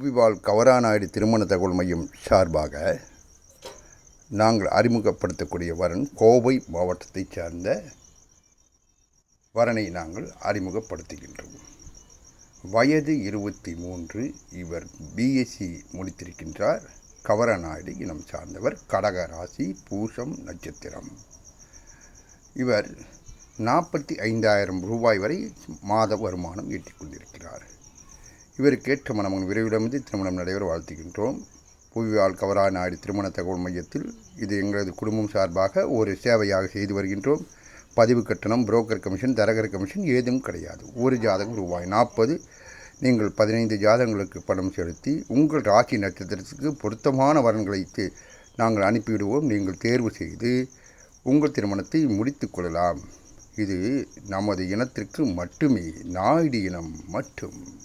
புவிவாழ் கவராநாயுடு திருமண தகவல் மையம் சார்பாக நாங்கள் அறிமுகப்படுத்தக்கூடிய வரன் கோவை மாவட்டத்தைச் சார்ந்த வரனை நாங்கள் அறிமுகப்படுத்துகின்றோம். வயது இருபத்தி மூன்று இவர் பிஎஸ்சி முடித்திருக்கின்றார். கவரநாயுடு இனம் சார்ந்தவர். கடக ராசி பூசம் நட்சத்திரம். இவர் நாற்பத்தி ஐந்தாயிரம் ரூபாய் வரை மாத வருமானம் ஈட்டிக்கொண்டிருக்கிறார். இவருக்கு ஏற்ற மணமகன் திருமணம் நடைபெற வாழ்த்துகின்றோம். புவியால் கவரா நாடு திருமண தகவல் மையத்தில் இது எங்களது குடும்பம் சார்பாக ஒரு சேவையாக செய்து வருகின்றோம். பதிவு கட்டணம் புரோக்கர் கமிஷன் தரகர் கமிஷன் ஏதும் கிடையாது. ஒரு ஜாதகம் ரூபாய் நாற்பது. நீங்கள் பதினைந்து ஜாதகங்களுக்கு பணம் செலுத்தி உங்கள் ராசி நட்சத்திரத்துக்கு பொருத்தமான வரன்களை தே- நாங்கள் அனுப்பிவிடுவோம். நீங்கள் தேர்வு செய்து உங்கள் திருமணத்தை முடித்து கொள்ளலாம். இது நமது இனத்திற்கு மட்டுமே நாயுடு இனம் மட்டும்.